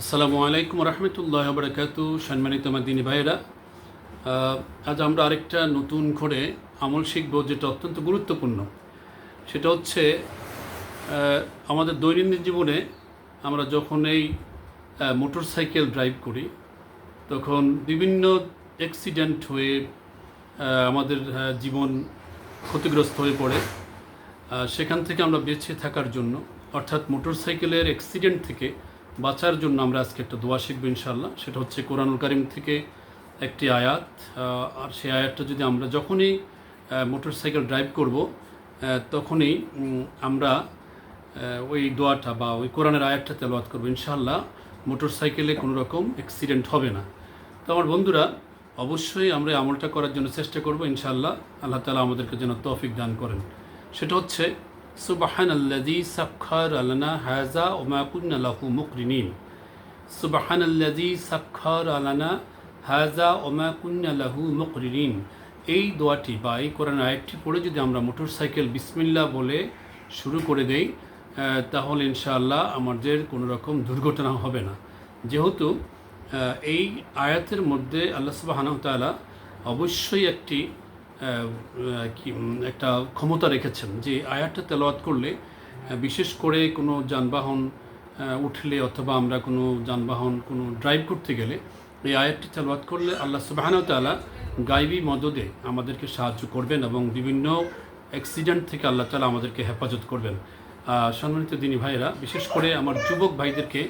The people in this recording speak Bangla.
আসসালামু আলাইকুম রহমতুল্লাহ বরকাতু সম্মানিত মাদিনী ভাইয়েরা। আহ, আজ আমরা আরেকটা নতুন করে আমল শিখব যেটা অত্যন্ত গুরুত্বপূর্ণ। সেটা হচ্ছে আমাদের দৈনন্দিন জীবনে আমরা যখন এই মোটর সাইকেল ড্রাইভ করি তখন বিভিন্ন অ্যাক্সিডেন্ট হয়ে আমাদের জীবন ক্ষতিগ্রস্ত হয়ে পড়ে। সেখান থেকে আমরা বেঁচে থাকার জন্য অর্থাৎ মোটরসাইকেলের অ্যাক্সিডেন্ট থেকে বাঁচার জন্য আমরা আজকে একটা দোয়া শিখব ইনশাল্লাহ সেটা হচ্ছে কোরআনুল কারিম থেকে একটি আয়াত। আর সেই আয়াতটা যদি আমরা যখনই মোটরসাইকেল ড্রাইভ করব তখনই আমরা ওই দোয়াটা বা ওই কোরআনের আয়াতটা তেলাওয়াত করব ইনশাল্লাহ মোটরসাইকেলে কোনো রকম অ্যাক্সিডেন্ট হবে না। তো আমার বন্ধুরা, অবশ্যই আমরা আমলটা করার জন্য চেষ্টা করব ইনশাল্লাহ আল্লাহ তালা আমাদেরকে যেন তৌফিক দান করেন। সেটা হচ্ছে সুবাহান আল্লাদি সাক্ষর আলানা হাজা ওমাকুন আল্লাহু মুকরিনিন। সুবাহান আল্লাদি সাক্ষর আলানা হাজা ওমাকুন আল্লাহু মুকরিনিন। এই দোয়াটি বা এই কোরআন আয়াতটি পড়ে যদি আমরা মোটরসাইকেল বিসমিল্লা বলে শুরু করে দেই তাহলে ইনশাআল্লাহ আমাদের কোনো রকম দুর্ঘটনা হবে না। যেহেতু এই আয়াতের মধ্যে আল্লাহ সুবাহানাহ তাআলা অবশ্যই একটি একটা ক্ষমতা রেখেছেন যে আয়াতটা তেলাওয়াত করলে বিশেষ করে কোনো যানবাহন উঠলে অথবা আমরা কোনো যানবাহন, কোনো ড্রাইভ করতে গেলে এই আয়াতটি তেলাওয়াত করলে আল্লাহ সুবাহানাহ তাআলা গাইবী মদদে আমাদেরকে সাহায্য করবেন এবং বিভিন্ন অ্যাক্সিডেন্ট থেকে আল্লাহ তাআলা আমাদেরকে হেফাজত করবেন। সম্মানিত দিনী ভাইয়েরা, বিশেষ করে আমার যুবক ভাইদেরকে